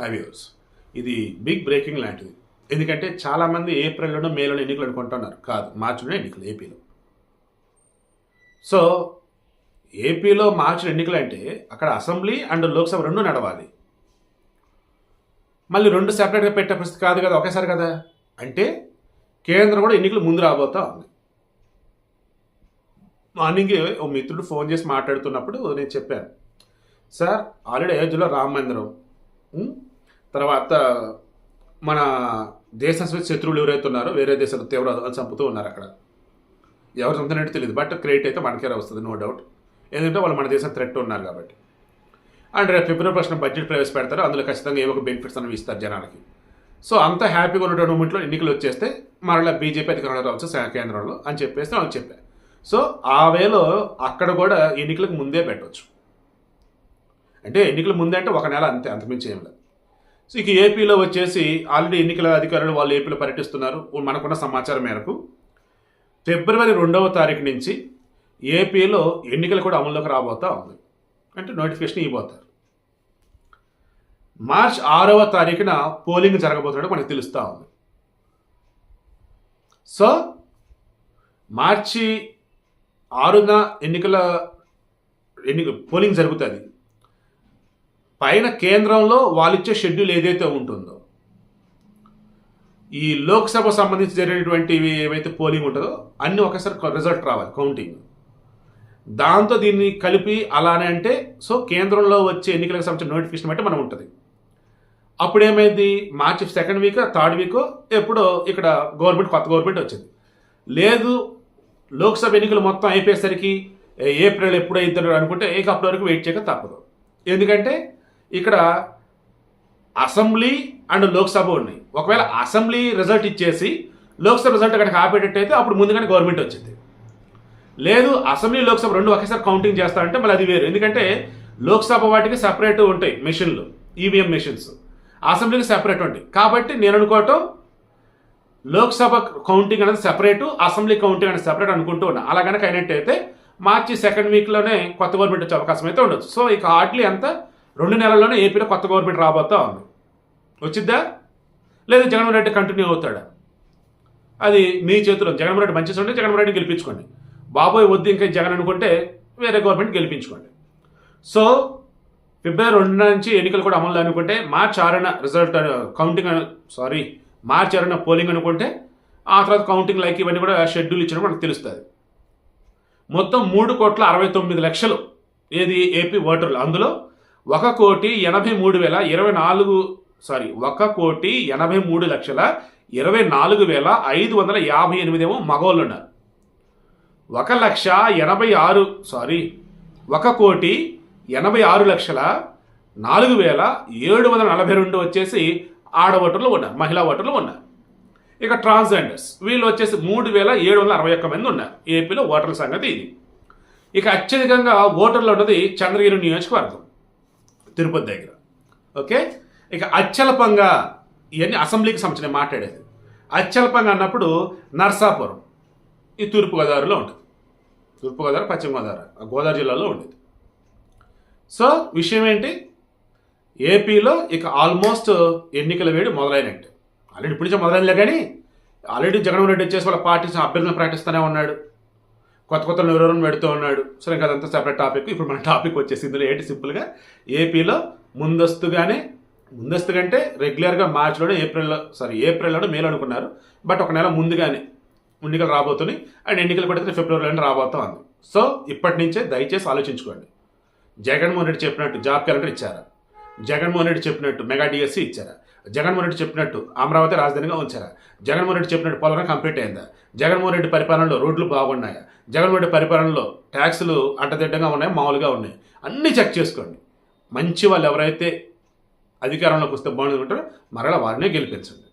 Highways. ఇది big breaking లాంటిది. ఎందుకంటే చాలామంది ఏప్రిల్లోనో మేలోనో ఎన్నికలు అనుకుంటున్నారు. కాదు మార్చిలోనే ఎన్నికలు ఏపీలో. సో ఏపీలో మార్చి ఎన్నికలు అంటే అక్కడ అసెంబ్లీ అండ్ లోక్సభ రెండు నడవాలి. మళ్ళీ రెండు సెపరేట్గా పెట్టే పరిస్థితి కాదు కదా ఒకేసారి కదా? అంటే కేంద్రం కూడా ఎన్నికలు ముందు రాబోతా ఉంది. మార్నింగ్ ఓ మిత్రుడు ఫోన్ చేసి మాట్లాడుతున్నప్పుడు నేను చెప్పాను. సార్ ఆల్రెడీ అయోధ్యలో రామ మందిరం తర్వాత మన దేశ శత్రువులు ఎవరైతే ఉన్నారో వేరే దేశాలు తీవ్రవాదాలు చంపుతూ ఉన్నారు అక్కడ. ఎవరు చంపుతున్నట్టు తెలియదు బట్ క్రెడిట్ అయితే మనకే వస్తుంది నో డౌట్ ఎందుకంటే వాళ్ళు మన దేశం థ్రెట్ ఉన్నారు కాబట్టి. అండ్ రేపు ఫిబ్రవరి ప్రశ్న బడ్జెట్ ప్రవేశపెడతారు అందులో ఖచ్చితంగా ఏవో ఒక బెనిఫిట్స్ అనేవి ఇస్తారు జనాలకి. సో అంత హ్యాపీగా ఉన్నటువంటి మూమెంట్లో ఎన్నికలు వచ్చేస్తే మరలా బీజేపీ అధికారంలో రావచ్చు కేంద్రంలో అని చెప్పేసి వాళ్ళు చెప్పారు సో ఆ వేలో అక్కడ కూడా ఎన్నికలకు ముందే పెట్టవచ్చు అంటే ఎన్నికల ముందే అంటే ఒక నెల అంతే అంతమించి ఏం లేదు. సో ఇక ఏపీలో వచ్చేసి ఆల్రెడీ ఎన్నికల అధికారులు వాళ్ళు ఏపీలో పర్యటిస్తున్నారు. మనకున్న సమాచారం మేరకు ఫిబ్రవరి రెండవ తారీఖు నుంచి ఏపీలో ఎన్నికలు కూడా అమల్లోకి రాబోతా ఉంది. అంటే నోటిఫికేషన్ ఇవ్వబోతారు. మార్చ్ ఆరవ తారీఖున పోలింగ్ జరగబోతున్నట్టు మనకు తెలుస్తూ ఉంది. సో మార్చి ఆరున ఎన్నికల ఎన్నిక పోలింగ్ జరుగుతుంది. పైన కేంద్రంలో వాళ్ళిచ్చే షెడ్యూల్ ఏదైతే ఉంటుందో. ఈ లోక్సభ సంబంధించి జరిగినటువంటి ఏవైతే పోలింగ్ ఉంటుందో అన్ని ఒకసారి రిజల్ట్ రావాలి కౌంటింగ్ దాంతో దీన్ని కలిపి అలానే అంటే సో కేంద్రంలో వచ్చే ఎన్నికలకు సంబంధించిన నోటిఫికేషన్ బట్టి మనం ఉంటుంది. అప్పుడు ఏమైంది March second week third week ఎప్పుడో ఇక్కడ గవర్నమెంట్ కొత్త గవర్నమెంట్ వచ్చింది. లేదు లోక్సభ ఎన్నికలు మొత్తం అయిపోయేసరికి ఏప్రిల్ ఎప్పుడు అనుకుంటే ఇక అప్పటి వరకు వెయిట్ చేయక తప్పదు. ఎందుకంటే ఇక్కడ అసెంబ్లీ అండ్ లోక్సభ ఉన్నాయి. ఒకవేళ అసెంబ్లీ రిజల్ట్ ఇచ్చేసి లోక్సభ రిజల్ట్ కనుక ఆపేటట్టయితే అప్పుడు ముందుగానే గవర్నమెంట్ వచ్చింది. లేదు అసెంబ్లీ లోక్సభ రెండు ఒకేసారి కౌంటింగ్ చేస్తారంటే మళ్ళీ అది వేరు. ఎందుకంటే లోక్సభ వాటికి సపరేట్ ఉంటాయి మెషిన్లు ఈవీఎం మెషిన్స్ అసెంబ్లీకి సెపరేట్ ఉంటాయి. కాబట్టి నేను అనుకోవటం లోక్సభ కౌంటింగ్ అనేది సెపరేటు అసెంబ్లీ కౌంటింగ్ అనేది సెపరేట్ అనుకుంటూ ఉన్నా. అలా కనుక అయినట్టయితే మార్చి సెకండ్ వీక్లోనే కొత్త గవర్నమెంట్ వచ్చే అవకాశం అయితే ఉండొచ్చు. సో ఇక హార్డ్లీ అంతా రెండు నెలల్లోనే ఏపీలో కొత్త గవర్నమెంట్ రాబోతా ఉంది. వచ్చిద్దా? లేదు జగన్మోహన్ రెడ్డి కంటిన్యూ అవుతాడా? అది మీ చేతిలో జగన్మోహన్ రెడ్డి మంచి ఉంటే జగన్మోహన్ రెడ్డి గెలిపించుకోండి. బాబోయ్ వద్దు ఇంకా జగన్ అనుకుంటే వేరే గవర్నమెంట్ గెలిపించుకోండి. సో ఫిబ్రవరి రెండు నుంచి ఎన్నికలు కూడా అమలు అనుకుంటే మార్చి ఆరున రిజల్ట్ కౌంటింగ్ సారీ మార్చి ఆరున పోలింగ్ అనుకుంటే ఆ తర్వాత కౌంటింగ్ లైక్ ఇవన్నీ కూడా షెడ్యూల్ ఇచ్చినప్పుడు మనకు తెలుస్తుంది. మొత్తం మూడు కోట్ల అరవై తొమ్మిది లక్షలు ఏది? ఏపీ ఓటర్లు అందులో ఒక కోటి ఎనభై మూడు వేల ఇరవై నాలుగు సారీ ఒక కోటి ఎనభై మూడు లక్షల ఇరవై నాలుగు వేల ఐదు వందల యాభై ఎనిమిది ఏమో మగవాళ్ళు ఉన్నారు ఒక లక్ష ఎనభై ఆరు సారీ ఒక కోటి ఎనభై ఆరు లక్షల నాలుగు వేల ఏడు వందల నలభై రెండు వచ్చేసి ఆడ ఓటర్లు ఉన్నారు మహిళా ఓటర్లు ఉన్నారు. ఇక ట్రాన్స్జెండర్స్ వీళ్ళు వచ్చేసి మూడు వేల ఏడు వందల అరవై ఒక్క మంది ఉన్నారు. ఏపీలో ఓటర్ల సంగతి ఇది. ఇక అత్యధికంగా ఓటర్లు ఉన్నది చంద్రగిరి నియోజకవర్గం. తిరుపతి దగ్గర. ఓకే? ఇక అత్యల్పంగా ఇవన్నీ అసెంబ్లీకి సంబంధించిన మాట్లాడేది. అత్యల్పంగా అన్నప్పుడు నర్సాపురం. ఈ తూర్పుగోదావరిలో ఉంటుంది. తూర్పుగోదావరి పశ్చిమ గోదావరి ఆ గోదావరి జిల్లాలో ఉండేది. సో విషయం ఏంటి? ఏపీలో ఇక ఆల్మోస్ట్ ఎన్నికల వేడి మొదలైనట్టు. ఆల్రెడీ ఇప్పుడు నుంచి మొదలైనలే కానీ ఆల్రెడీ జగన్మోహన్ రెడ్డి వచ్చేసి వాళ్ళ పార్టీ అభ్యర్థులను ప్రకటిస్తూనే ఉన్నాడు. కొత్త కొత్త ఎవరెవరిని పెడుతూ ఉన్నాడు. సరే ఇంకా అదంతా సెపరేట్ టాపిక్ ఇప్పుడు మన టాపిక్ వచ్చేసి ఇందులో ఏంటి? సింపుల్గా ఏపీలో ముందస్తుగానే ముందస్తుగా అంటే రెగ్యులర్గా మార్చిలోనే ఏప్రిల్లో సారీ ఏప్రిల్లోనే మేలో అనుకున్నారు. బట్ ఒక నెల ముందుగానే ఎన్నికలు రాబోతున్నాయి. అండ్ ఎన్నికలు పడితే ఫిబ్రవరిలోనే రాబోతా ఉంది సో ఇప్పటి నుంచే దయచేసి ఆలోచించుకోండి. జగన్మోహన్ రెడ్డి చెప్పినట్టు జాబ్ క్యాలెండర్ ఇచ్చారా? జగన్మోహన్ రెడ్డి చెప్పినట్టు మెగా డిఎస్సి ఇచ్చారా? జగన్మోహన్ రెడ్డి చెప్పినట్టు అమరావతి రాజధానిగా ఉంచారా? జగన్మోహన్ రెడ్డి చెప్పినట్టు పోలవరం కంప్లీట్ అయిందా? జగన్మోహన్ రెడ్డి పరిపాలనలో రోడ్లు బాగున్నాయా? జగన్మోహన్ రెడ్డి పరిపాలనలో ట్యాక్సులు అడ్డదిడ్డంగా ఉన్నాయి? మామూలుగా ఉన్నాయి? అన్నీ చెక్ చేసుకోండి. మంచి వాళ్ళు ఎవరైతే అధికారంలోకి వస్తే బాగుంటుంది మరలా వారినే గెలిపించండి.